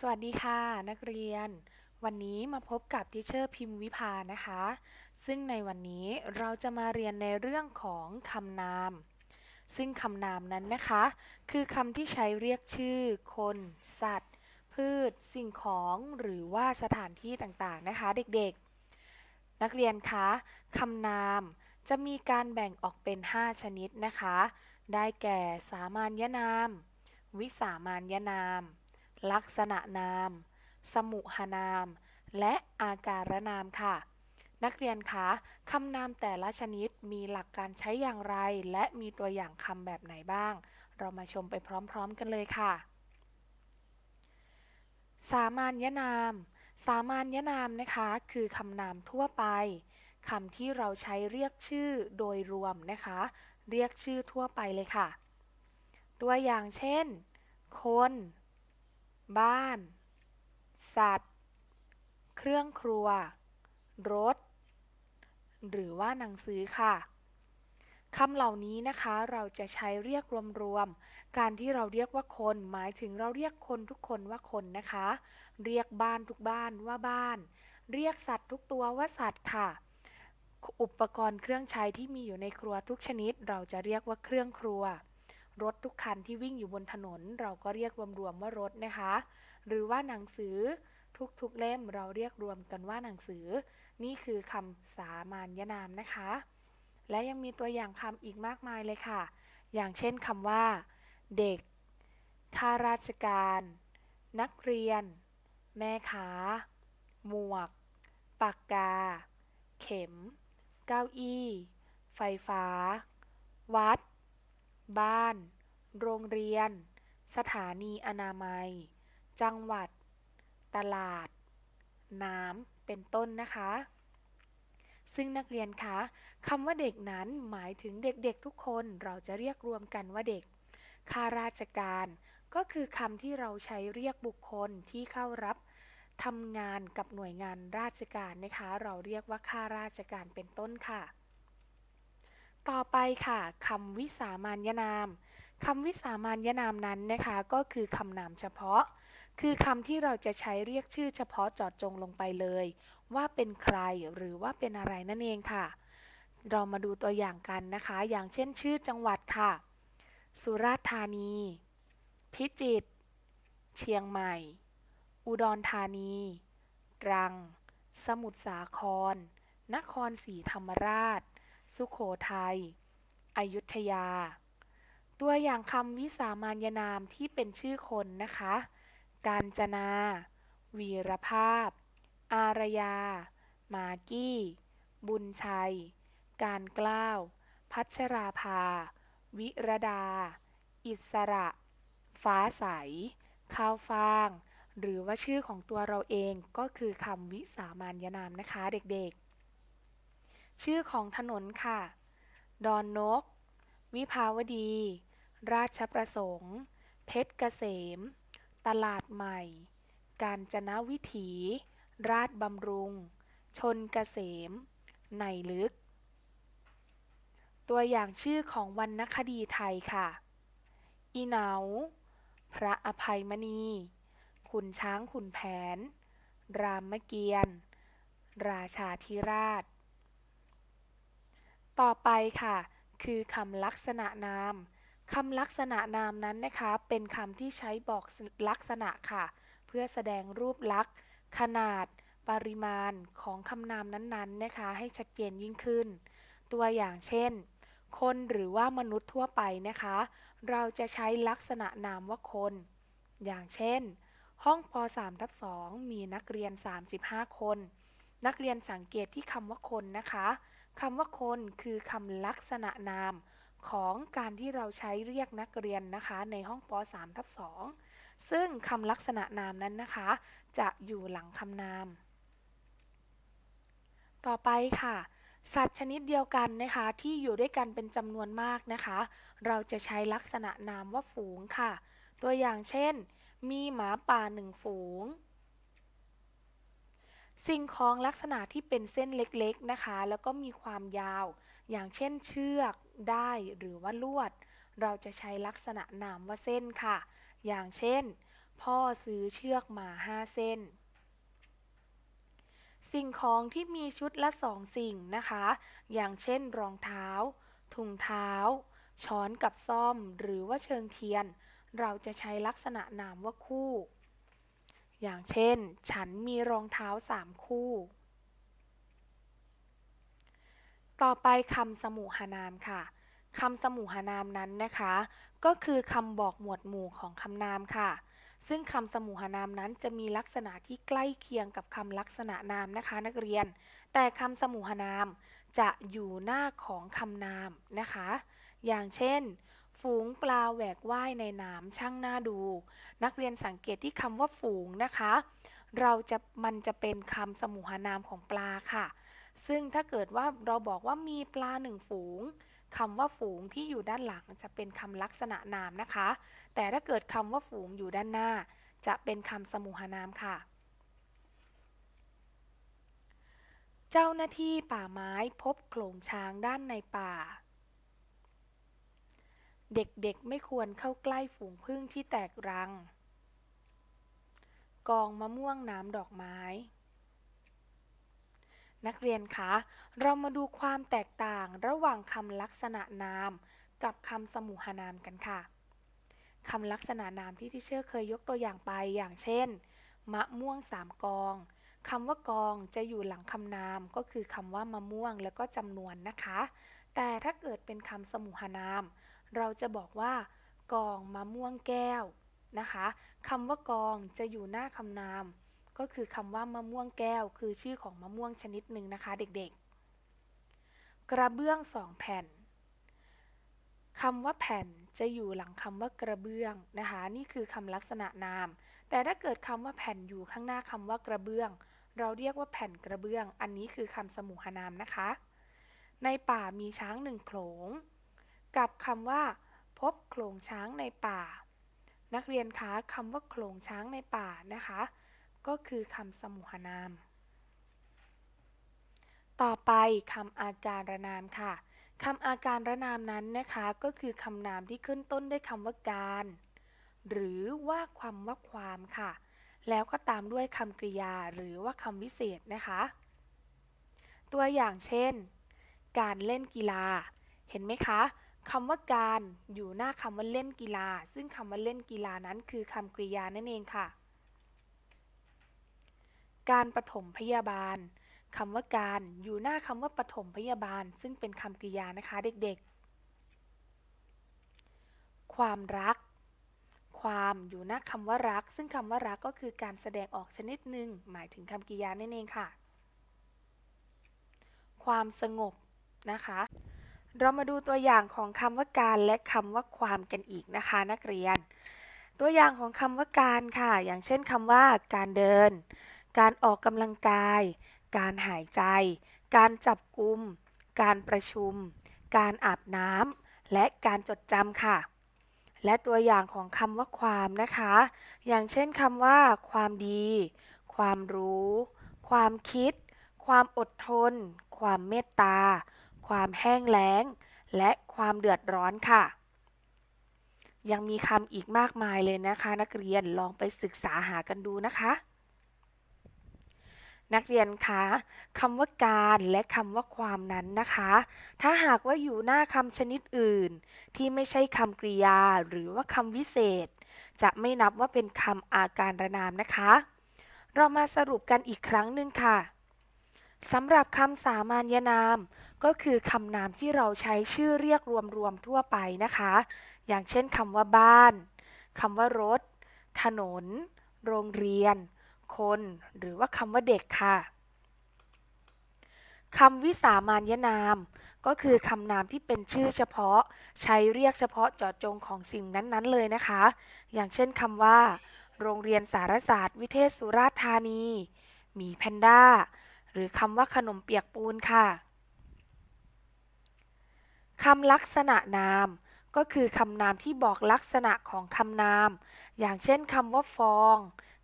สวัสดีค่ะ นักเรียน วันนี้มาพบกับทิเชอร์พิมพ์วิภานะคะ ซึ่งในวันนี้เราจะมาเรียนในเรื่องของคำนาม ซึ่งคำนามนั้นนะคะ คือคำที่ใช้เรียกชื่อ คน สัตว์ พืช สิ่งของหรือว่าสถานที่ต่างๆนะคะ เด็กๆ นักเรียนคะคำนามจะมีการแบ่งออกเป็น 5 ชนิดนะคะ ได้แก่สามัญนาม วิสามัญญนาม ลักษณะนาม สมุหนาม และอาการนามค่ะ นักเรียนคะคำนามแต่ละชนิดมีหลักการใช้อย่างไร และมีตัวอย่างคำแบบไหนบ้าง เรามาชมไปพร้อมๆกันเลยค่ะ สามัญญนาม สามัญญนามนะคะ คือคำนามทั่วไปคำที่เราใช้เรียกชื่อโดยรวมนะคะ เรียกชื่อทั่วไปเลยค่ะ ตัวอย่างเช่น คน บ้าน สัตว์ เครื่องครัว รถ หรือว่าหนังสือค่ะคำเหล่านี้นะคะเราจะใช้เรียกรวมๆ การที่เราเรียกว่าคน หมายถึงเราเรียกคนทุกคนว่าคนนะคะ เรียกบ้านทุกบ้านว่าบ้าน เรียกสัตว์ทุกตัวว่าสัตว์ค่ะ อุปกรณ์เครื่องใช้ที่มีอยู่ในครัวทุกชนิด เราจะเรียกว่าเครื่องครัว รถทุกคันที่วิ่งอยู่บนถนน เราก็เรียกรวมๆว่ารถนะคะ หรือว่าหนังสือทุกๆเล่มเราเรียกรวมกันว่าหนังสือ นี่คือคำสามัญนามนะคะ และยังมีตัวอย่างคำอีกมากมายเลยค่ะ อย่างเช่นคำว่า เด็กข้าราชการ นักเรียน แม่ค้า หมวก ปากกา เข็ม เก้าอี้ ไฟฟ้า วัด บ้าน โรงเรียน สถานีอนามัย จังหวัด ตลาด น้ำ เป็นต้นนะคะ ซึ่งนักเรียนคะคำว่าเด็กนั้นหมายถึงเด็กๆทุกคนเราจะเรียกรวมกันว่าเด็กข้าราชการ ก็คือคำที่เราใช้เรียกบุคคลที่เข้ารับทำงานกับหน่วยงานราชการนะคะ เราเรียกว่าข้าราชการเป็นต้นค่ะ ต่อไปค่ะคำวิสามัญนามคำวิสามัญนามนั้นนะคะก็คือคำนามเฉพาะ คือคำที่เราจะใช้เรียกชื่อเฉพาะจาะจงลงไปเลย ว่าเป็นใครหรือว่าเป็นอะไรนั่นเองค่ะ เรามาดูตัวอย่างกันนะคะ อย่างเช่นชื่อจังหวัดค่ะ สุราษฎร์ธานี พิจิตรเชียงใหม่ อุดรธานี ตรัง สมุทรสาคร นครศรีธรรมราช สุโขทัย อยุธยา ตัวอย่างคำวิสามัญนามที่เป็นชื่อคนนะคะ กาญจนา วีรภาพ อารยา มากี้ บุญชัย การกล้าว พัชราภา วิรดา อิสระ ฟ้าใส ข้าวฟ่าง หรือว่าชื่อของตัวเราเองก็คือคำวิสามัญนามนะคะเด็กๆ ชื่อของถนนค่ะ ดอนนก วิภาวดี ราชประสงค์ เพชรเกษม ตลาดใหม่ กาญจนวิถี ราชบำรุง ชนเกษม ในลึก ตัวอย่างชื่อของวรรณคดีไทยค่ะ อีเหนา พระอภัยมณี ขุนช้างขุนแผน รามเกียรติ์ราชาธิราช ต่อไปค่ะ คือคำลักษณะนามคำลักษณะนามนั้นนะคะ เป็นคำที่ใช้บอกลักษณะค่ะ เพื่อแสดงรูปลักษณ์ ขนาด ปริมาณของคำนามนั้นๆนะคะ ให้ชัดเจนยิ่งขึ้น ตัวอย่างเช่น คนหรือว่ามนุษย์ทั่วไปนะคะ เราจะใช้ลักษณะนามว่าคน อย่างเช่น ห้องป .3 ทับ2มีนักเรียน 35 คน นักเรียนสังเกตที่คำว่าคนนะคะ คำว่าคนคือคำลักษณะนามของการที่เราใช้เรียกนักเรียนนะคะในห้องป .3 ทับ2ซึ่งคำลักษณะนามนั้นนะคะ จะอยู่หลังคำนาม ต่อไปค่ะ สัตว์ชนิดเดียวกันนะคะที่อยู่ด้วยกันเป็นจำนวนมากนะคะ เราจะใช้ลักษณะนามว่าฝูงค่ะ ตัวอย่างเช่น มีหมาป่าหนึ่งฝูง สิ่งของลักษณะที่เป็นเส้นเล็กๆนะคะ แล้วก็มีความยาว อย่างเช่นเชือก ได้หรือว่าลวด เราจะใช้ลักษณะนามว่าเส้นค่ะ อย่างเช่น พ่อซื้อเชือกมาห้าเส้น สิ่งของที่มีชุดละสองสิ่งนะคะ อย่างเช่น รองเท้า ถุงเท้า ช้อนกับซ่อม หรือว่าเชิงเทียน เราจะใช้ลักษณะนามว่าคู่ อย่างเช่น ฉันมีรองเท้าสามคู่ ต่อไปคำสมุหานามค่ะคำสมุหานามนั้นนะคะ ก็คือคำบอกหมวดหมู่ของคำนามค่ะ ซึ่งคำสมุหานามนั้นจะมีลักษณะที่ใกล้เคียงกับคำลักษณะนามนะคะ นักเรียน แต่คำสมุหานามจะอยู่หน้าของคำนามนะคะ อย่างเช่น ฝูงปลาแหวกว่ายในน้ำช่างน่าดู นักเรียนสังเกตที่คำว่าฝูงนะคะ เราจะมันจะเป็นคำสมุหานามของปลาค่ะ ซึ่งถ้าเกิดว่าเราบอกว่ามีปลาหนึ่งฝูงคำว่าฝูงที่อยู่ด้านหลังจะเป็นคำลักษณะนามนะคะ แต่ถ้าเกิดคำว่าฝูงอยู่ด้านหน้า จะเป็นคำสมุหานามค่ะ เจ้าหน้าที่ป่าไม้พบโขลงช้างด้านในป่า เด็กๆไม่ควรเข้าใกล้ฝูงผึ้งที่แตกรัง กองมะม่วงน้ำดอกไม้ นักเรียนคะ เรามาดูความแตกต่างระหว่างคำลักษณะนาม กับคำสมุหานามกันค่ะคำลักษณะนามที่ที่เชื่อเคยยกตัวอย่างไปอย่างเช่น มะม่วงสามกองคำว่ากองจะอยู่หลังคำนามก็คือคำว่ามะม่วงแล้วก็จำนวนนะคะ แต่ถ้าเกิดเป็นคำสมุหานาม เราจะบอกว่ากองมะม่วงแก้วนะคะคำว่ากองจะอยู่หน้าคำนาม ก็คือคำว่ามะม่วงแก้ว คือชื่อของมะม่วงชนิดหนึ่งนะคะเด็กๆ กระเบื้องสองแผ่นคำว่าแผ่นจะอยู่หลังคำว่ากระเบื้องนะคะ นี่คือคำลักษณะนาม แต่ถ้าเกิดคำว่าแผ่นอยู่ข้างหน้าคำว่ากระเบื้อง เราเรียกว่าแผ่นกระเบื้อง อันนี้คือคำสมุหนามนะคะ ในป่ามีช้างหนึ่งโขลง กับคำว่า พบโขลงช้างในป่า นักเรียนคะคำว่าโขลงช้างในป่านะคะ ก็คือคำสมุหนาม ต่อไปคำอาการระนามค่ะคำอาการระนามนั้นนะคะ ก็คือคำนามที่ขึ้นต้นด้วยคำว่าการ หรือว่าความว่าความค่ะ แล้วก็ตามด้วยคำกริยาหรือว่าคำวิเศษนะคะ ตัวอย่างเช่น การเล่นกีฬา เห็นไหมคะ คำว่าการอยู่หน้าคำว่าเล่นกีฬา ซึ่งคำว่าเล่นกีฬานั้นคือคำกริยานั่นเองค่ะ การปฐมพยาบาลคำว่าการอยู่หน้าคำว่าปฐมพยาบาล ซึ่งเป็นคำกริยานะคะเด็กๆ ความรัก ความอยู่หน้าคำว่ารัก ซึ่งคำว่ารักก็คือการแสดงออกชนิดหนึ่งหมายถึงคำกริยานั่นเองค่ะ ความสงบนะคะ เรามาดูตัวอย่างของคำว่าการและคำว่าความกันอีกนะคะ นักเรียน ตัวอย่างของคำว่าการค่ะ อย่างเช่นคำว่า การเดิน การออกกำลังกาย การหายใจ การจับกุมการประชุม การอาบน้ำและการจดจำค่ะ และตัวอย่างของคำว่าความนะคะ อย่างเช่นคำว่า ความดี ความรู้ ความคิด ความอดทน ความเมตตา ความแห้งแล้ง และความเดือดร้อนค่ะ ยังมีคำอีกมากมายเลยนะคะ นักเรียนลองไปศึกษาหากันดูนะคะ นักเรียนคะคำว่าการและคำว่าความนั้นนะคะ ถ้าหากว่าอยู่หน้าคำชนิดอื่น ที่ไม่ใช่คำกริยา หรือว่าคำวิเศษ จะไม่นับว่าเป็นคำอาการระนามนะคะ เรามาสรุปกันอีกครั้งหนึ่งค่ะ สำหรับคำสามัญนาม ก็คือคำนามที่เราใช้ชื่อเรียกรวมๆทั่วไปนะคะ อย่างเช่นคำว่าบ้านคำว่ารถ ถนน โรงเรียน คน หรือว่าคำว่าเด็กค่ะคำวิสามัญนาม ก็คือคำนามที่เป็นชื่อเฉพาะ ใช้เรียกเฉพาะเจาะจงของสิ่งนั้น ๆ เลยนะคะ อย่างเช่นคำว่า โรงเรียนสารศาสตร์ วิเทศสุราษฎร์ธานี มีแพนด้า หรือคำว่าขนมเปียกปูนค่ะคำลักษณะนาม ก็คือคำนามที่บอกลักษณะของคำนาม อย่างเช่นคำว่าฟอง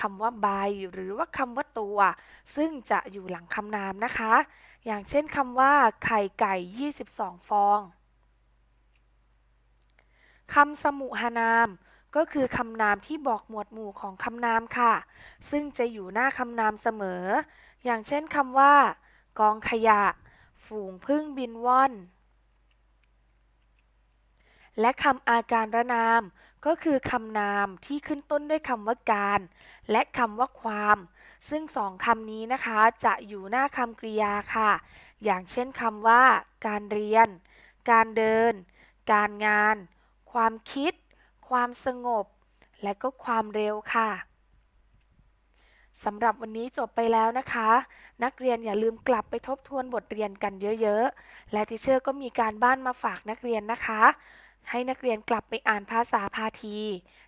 คำว่าใบ หรือว่าคำว่าตัว ซึ่งจะอยู่หลังคำนามนะคะ อย่างเช่นคำว่า ไข่ไก่ 22 ฟองคำสมุหนาม ก็คือคำนามที่บอกหมวดหมู่ของคำนามค่ะ ซึ่งจะอยู่หน้าคำนามเสมอ อย่างเช่นคำว่า กองขยะ ฝูงพึ่งบินว่อน และคำอาการระนาม ก็คือคำนามที่ขึ้นต้นด้วยคำว่าการ และคำว่าความ ซึ่งสองคำนี้นะคะจะอยู่หน้าคำกริยาค่ะ อย่างเช่นคำว่า การเรียน การเดิน การงาน ความคิด ความสงบ และก็ความเร็วค่ะสำหรับวันนี้จบไปแล้วนะคะ นักเรียนอย่าลืมกลับไปทบทวนบทเรียนกันเยอะๆ และทิเชอร์ก็มีการบ้านมาฝากนักเรียนนะคะ ให้นักเรียนกลับไปอ่านภาษาพาที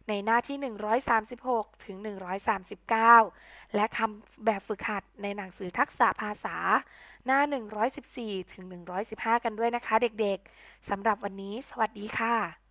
ในหน้าที่ 136 ถึง 139 และทำแบบฝึกหัดในหนังสือทักษะภาษา หน้า 114 ถึง 115 กันด้วยนะคะเด็กๆสำหรับวันนี้ สวัสดีค่ะ